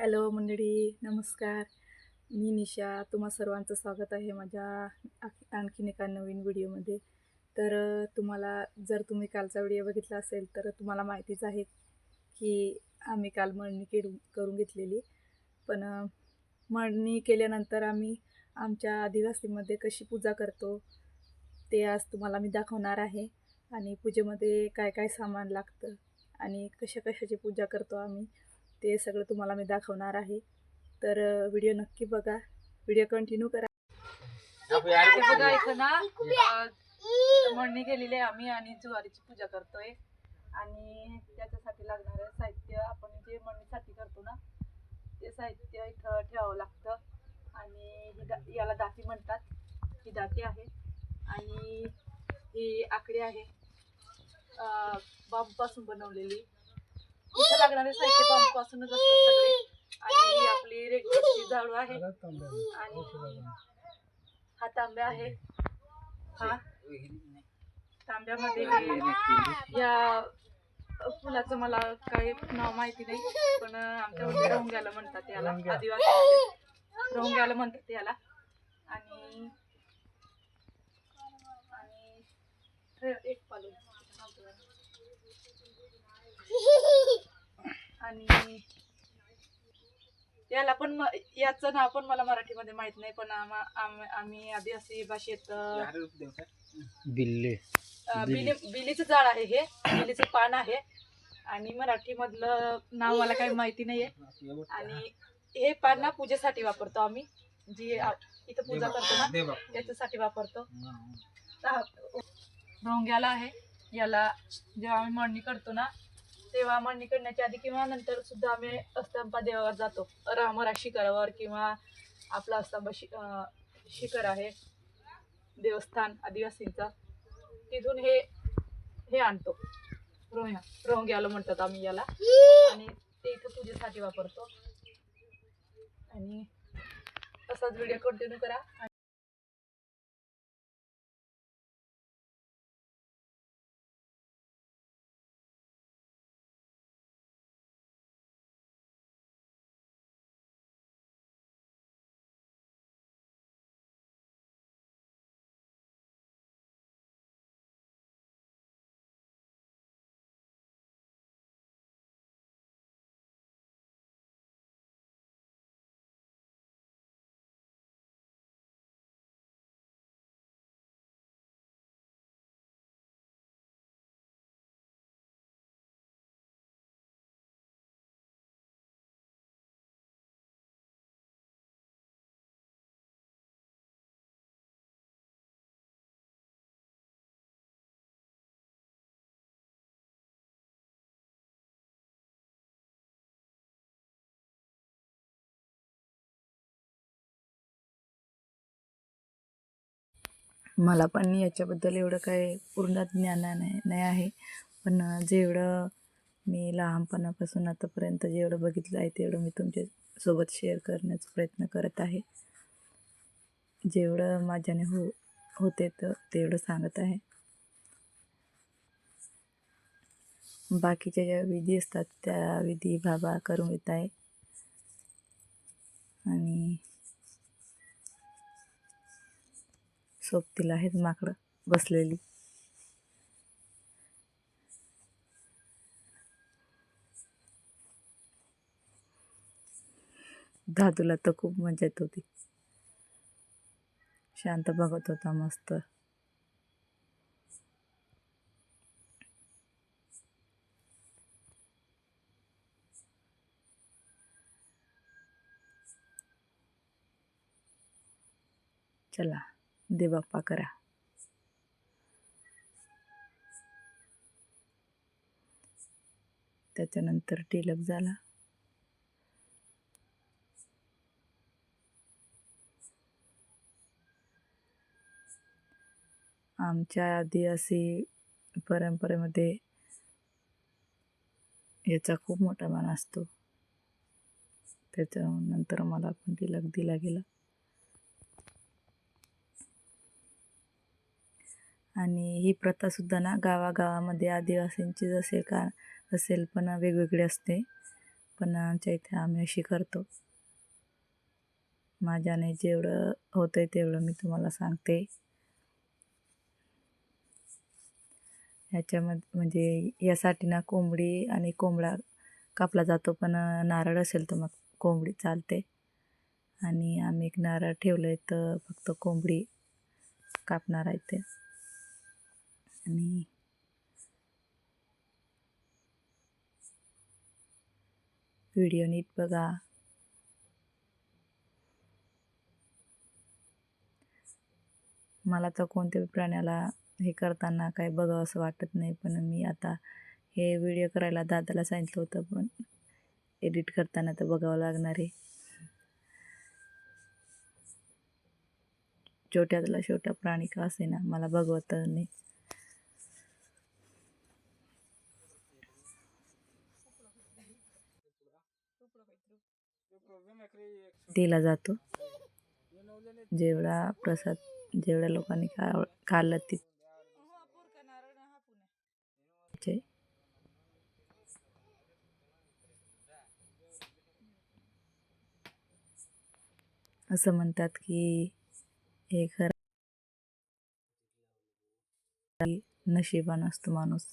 Hello मंडळी नमस्कार. मी निशा. तुम्हा सर्वांचं स्वागत आहे माझ्या आणखीन एका नवीन व्हिडिओमध्ये. तर तुम्हाला जर तुम्ही कालचा व्हिडिओ बघितला असेल तर तुम्हाला माहितीच आहे की आम्ही काल मळणी केडू करून घेतलेली. पण मळणी केल्यानंतर आम्ही आमच्या आदिवासीमध्ये कशी पूजा करतो ते आज तुम्हाला मी दाखवणार आहे. आणि पूजेमध्ये काय काय सामान लागतं आणि कशा कशाची पूजा करतो आम्ही ते सगळं तुम्हाला मी दाखवणार आहे. तर व्हिडिओ नक्की बघा. व्हिडिओ कंटिन्यू करा. बघा इथं ना मळणी केलेली आहे आम्ही आणि ज्वारीची पूजा करतोय. आणि त्याच्यासाठी लागणारं साहित्य. आपण जे मळणीसाठी करतो ना ते साहित्य इथं ठेवावं लागतं. आणि ही दा याला दाती म्हणतात. ही दाती आहे. आणि ही आकडी आहे. बांबूपासून बनवलेली. इथं लागणारे साहित्य बांबूपासूनच असतात सगळे. आणि ही आपली रेग्युलरची झाडू आहे. आणि हा तांब्या आहे. हा? तांब्यामध्ये हे- या फुलाचं मला काही नाव माहिती नाही पण आमच्यामध्ये रंग्याला म्हणतात याला. आदिवासी रंग्याला म्हणतात याला. आणि आणि हे एक पालू. आणि याला पण म- याचं नाव पण मला मराठीमध्ये माहीत नाही पण आम्हा- आम- आम्ही आदिवासी भाषेत बिल्ले. बिली बिलीचं झाड आहे हे बिलीचं पान आहे. आणि मराठीमधलं नाव मला काही माहिती नाहीये. आणि हे पान ना पूजेसाठी वापरतो आम्ही. जी इथं पूजा करतो ना त्याच्यासाठी वापरतो. ढोंग्याला आहे. याला जेव्हा आम्ही मळणी करतो ना तेव्हा मांडणी करण्याच्या आधी किंवा नंतर सुद्धा आम्ही अस्तंपा देवावर जातो. रामरा शिखरावर किंवा आपला अस्तंपा शि शिखर आहे. देवस्थान आदिवासींचा. तिथून हे हे आणतो. रोह्या रोंग्याला म्हणतात आम्ही याला. आणि ते इथं पूजेसाठी वापरतो. आणि असाच व्हिडिओ कंटिन्यू करा. मला पण याच्याबद्दल एवढं काय पूर्ण ज्ञान नाही नाही आहे. पण जेवढं मी लहानपणापासून आतापर्यंत जेवढं बघितलं आहे तेवढं मी तुमच्यासोबत शेअर करण्याचा प्रयत्न करत आहे. जेवढं माझ्याने हो होते तर तेवढं सांगत आहे. बाकीच्या ज्या विधी असतात त्या विधी बाबा करून येत आहे. सोबतीला आहेत माकडं बसलेली. दादूला तर खूप मजा येत होती. शांत बघत होता मस्त. चला. दे बाप्पा करा त्याच्यानंतर टिलक झाला. आमच्या आदिवासी परंपरेमध्ये याचा खूप मोठा मान असतो. त्याच्यानंतर मला पण तिलक दिला गेला. आणि ही प्रथासुद्धा ना गावागावामध्ये आदिवासींचीच असेल का असेल पण वेगवेगळी असते. पण आमच्या इथे आम्ही अशी करतो. माझ्याने जेवढं होतं आहे तेवढं मी तुम्हाला सांगते. ह्याच्यामध्ये म्हणजे यासाठी ना कोंबडी आणि कोंबडा कापला जातो पण नारळ असेल तर मग कोंबडी चालते. आणि आम्ही एक नारळ ठेवलं आहे तर फक्त कोंबडी कापणार आहे ते. आणि व्हिडिओ नीट बघा. मला तर कोणत्याही प्राण्याला हे करताना काय बघावं असं वाटत नाही पण मी आता हे व्हिडिओ करायला दादाला सांगितलं होतं पण एडिट करताना तर बघावं लागणार आहे. छोट्यातला छोटा प्राणी का असे ना मला बघवत नाही. दिला जातो. जेवढा प्रसाद जेवढ्या लोकांनी खा खाल्लं तिथे असं म्हणतात की हे खरं नशिबान असतो माणूस.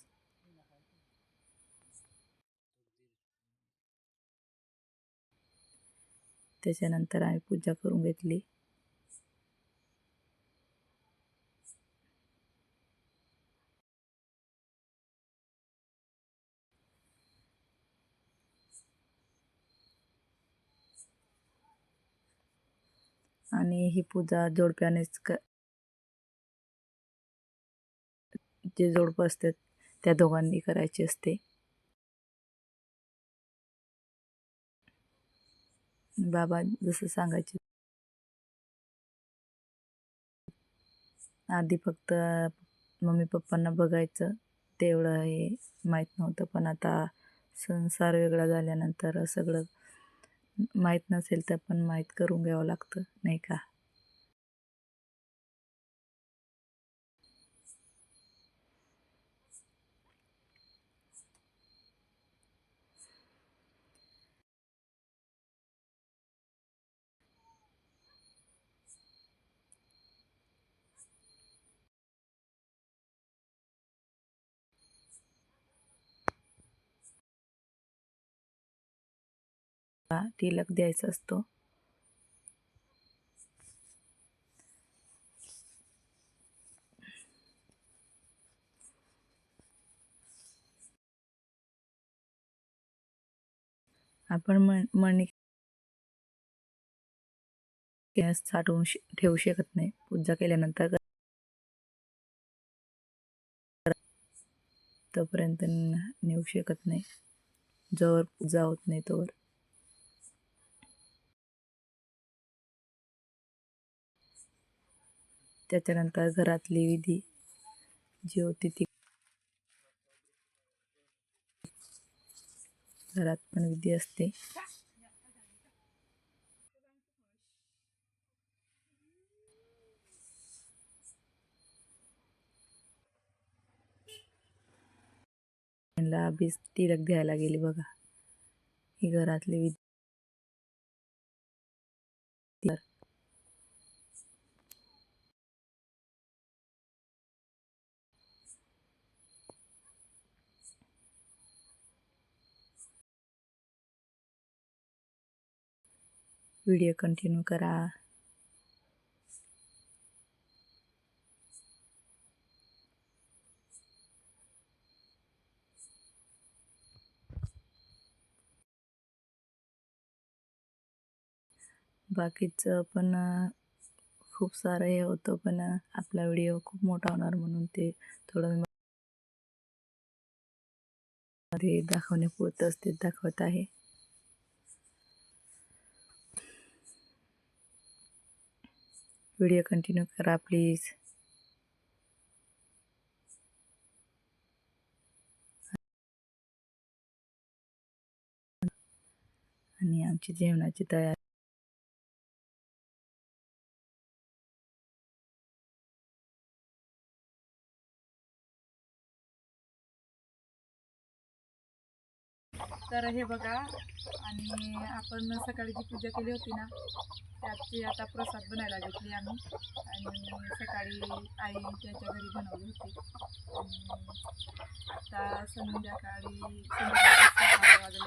त्याच्यानंतर आम्ही पूजा करून घेतली. आणि ही पूजा जोडप्यानेच क जे जोडपं असतात त्या दोघांनी करायची असते. बाबा जसं सांगायचे. आधी फक्त मम्मी पप्पांना बघायचं. तेवढं हे माहीत नव्हतं. पण आता संसार वेगळा झाल्यानंतर सगळं माहीत नसेल तर पण माहीत करून घ्यावं लागतं नाही का? तिलक द्यायचा असतो. आपण म्हण मणी गॅस साठवून ठेवू शकत नाही. पूजा केल्यानंतर तोपर्यंत नेऊ शकत नाही. जोवर पूजा होत नाही तोवर. त्याच्यानंतर घरातली विधी जी होती ती. घरात पण विधी असते. त्यांना तिलक द्यायला गेली बघा. ही घरातली विधी. व्हिडिओ कंटिन्यू करा. बाकीचं पण खूप सारं हे होतं पण आपला व्हिडिओ खूप मोठा होणार म्हणून ते थोडं मध्ये दाखवण्यापुरतंच ते दाखवत आहे. व्हिडिओ कंटिन्यू करा प्लीज आणि आमची जेवणाची तयारी तर हे बघा आणि आपण सकाळी जी पूजा केली होती ना त्याची आता प्रसाद बनायला घेतली आम्ही. आणि सकाळी आई त्याच्या घरी बनवली होती. आता संध्याकाळी संध्याकाळी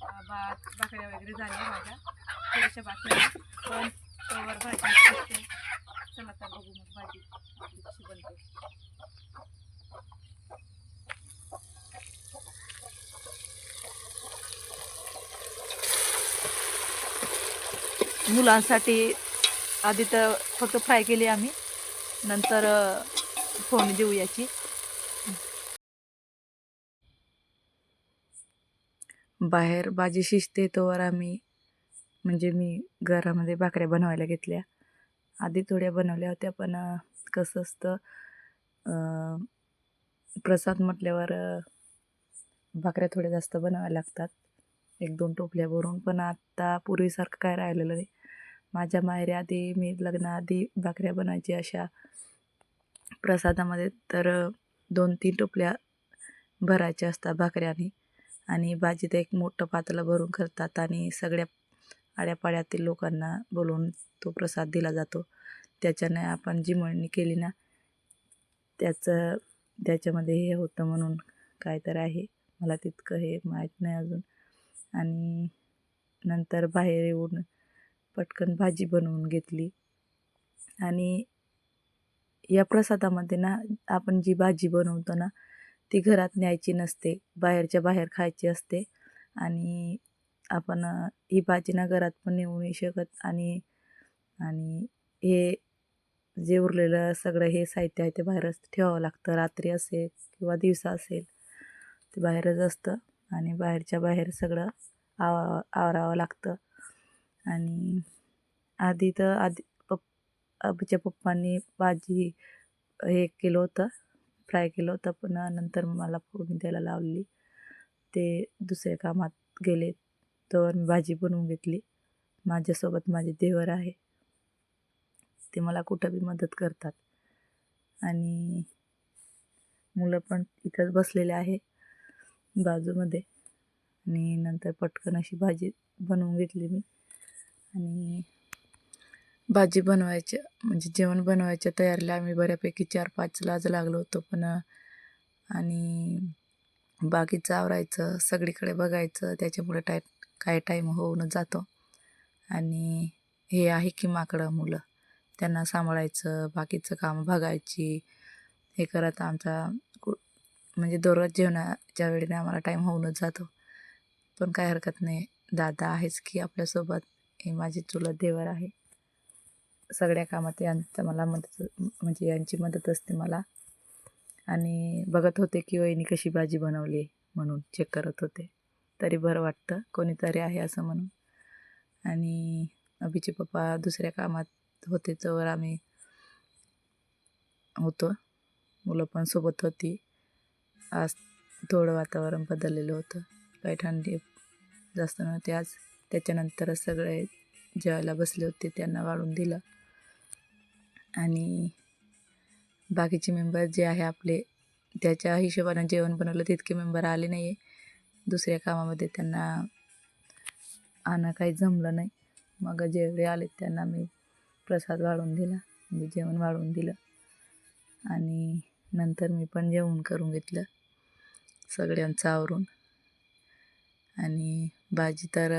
सहा भात भाकऱ्या वगैरे झाल्या माझ्या थोड्याशा बाकड्या पण तवर भाजी शिजते. चला तर बघू मग भाजी आपली कशी बनते मुलांसाठी आधी तर फक्त फ्राय केली आम्ही. नंतर फोन फोडणी देऊ याची. बाहेर भाजी शिजते तोवर आम्ही म्हणजे मी घरामध्ये भाकऱ्या बनवायला घेतल्या. आधी थोड्या बनवल्या होत्या पण कसं असतं प्रसाद म्हटल्यावर भाकऱ्या थोड्या जास्त बनवाव्या लागतात. एक दोन टोपल्या भरून पण आता पूर्वीसारखं काय राहिलेलं नाही. माझ्या माहेऱ्याआधी मी लग्नाआधी भाकऱ्या बनवायची अशा प्रसादामध्ये. तर दोन तीन टोपल्या भरायच्या असतात भाकऱ्याने. आणि भाजीत एक मोठं पातळं भरून करतात आणि सगळ्या आड्यापाड्यातील लोकांना बोलवून तो प्रसाद दिला जातो. त्याच्याने आपण जी म्हणणी केली ना त्याचं त्याच्यामध्ये हे होतं म्हणून काय तर आहे. मला तितकं हे माहीत नाही अजून. आणि नंतर बाहेर येऊन पटकन भाजी बनवून घेतली. आणि या प्रसादामध्ये ना आपण जी भाजी बनवतो ना ती घरात न्यायची नसते. बाहेरच्या बाहेर खायची असते. आणि आपण ही भाजी ना घरात पण नेऊ नाही शकत. आणि आणि हे जे उरलेलं सगळं हे साहित्य आहे ते बाहेरच ठेवावं लागतं. रात्री असेल किंवा दिवसा असेल ते बाहेरच असतं. आणि बाहेरच्या बाहेर सगळं आवा आवरावं लागतं. आणि आधी तर आधी पप् आबीच्या पप्पांनी भाजी हे केलं होतं फ्राय केलं होतं पण नंतर मला फोडणी द्यायला लावली. ते दुसऱ्या कामात गेले तर मी भाजी बनवून घेतली. माझ्यासोबत माझे देवर आहे. ते मला कुठं बी मदत करतात. आणि मुलं पण इथंच बसलेले आहे बाजूमध्ये. आणि नंतर पटकन अशी भाजी बनवून घेतली मी. आणि भाजी बनवायच्या म्हणजे जेवण बनवायच्या तयारीला आम्ही बऱ्यापैकी चार पाच लाज लागलो होतो पण आणि बाकीचं आवरायचं सगळीकडे बघायचं त्याच्यामुळे टाय काय टाईम होऊन जातो. आणि हे आहे की माकडं मुलं. त्यांना सांभाळायचं बाकीचं काम बघायची. हे करत आमचा कु म्हणजे दररोज जेवणाच्या वेळेने आम्हाला टाईम होऊनच जातो. पण काय हरकत नाही. दादा आहेच की आपल्यासोबत. हे माझी चुलत देवर आहे. सगळ्या कामात यांचं मला मदत म्हणजे यांची मदत असते मला. आणि बघत होते की वहिनी कशी भाजी बनवली म्हणून चेक करत होते. तरी बरं वाटतं कोणीतरी आहे असं म्हणून. आणि अभिचे पप्पा दुसऱ्या कामात होते तर आम्ही होतो. मुलं पण सोबत होती. आज थोडं वातावरण बदललेलं होतं. काही थंडी जास्त नव्हती आज. त्याच्यानंतर सगळे जेवायला बसले होते त्यांना वाढून दिलं. आणि बाकीचे मेंबर जे आहे आपले त्याच्या हिशोबानं जेवण बनवलं तितके मेंबर आले नाही आहे दुसऱ्या कामामध्ये त्यांना आणं काही जमलं नाही. मग जेवढे आले त्यांना मी प्रसाद वाढून दिला म्हणजे जेवण वाढवून दिलं. आणि नंतर मी पण जेवण करून घेतलं सगळ्यांचं आवरून. आणि भाजी तर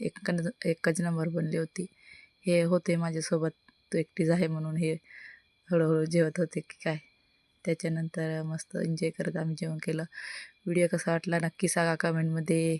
एक एकच नंबर बनली होती. हे होते माझ्यासोबत. तो एकटीच आहे म्हणून हे हळूहळू जेवत होते की काय? त्याच्यानंतर मस्त एन्जॉय करत आम्ही जेवण केलं. व्हिडिओ कसा वाटला नक्की सांगा कमेंटमध्ये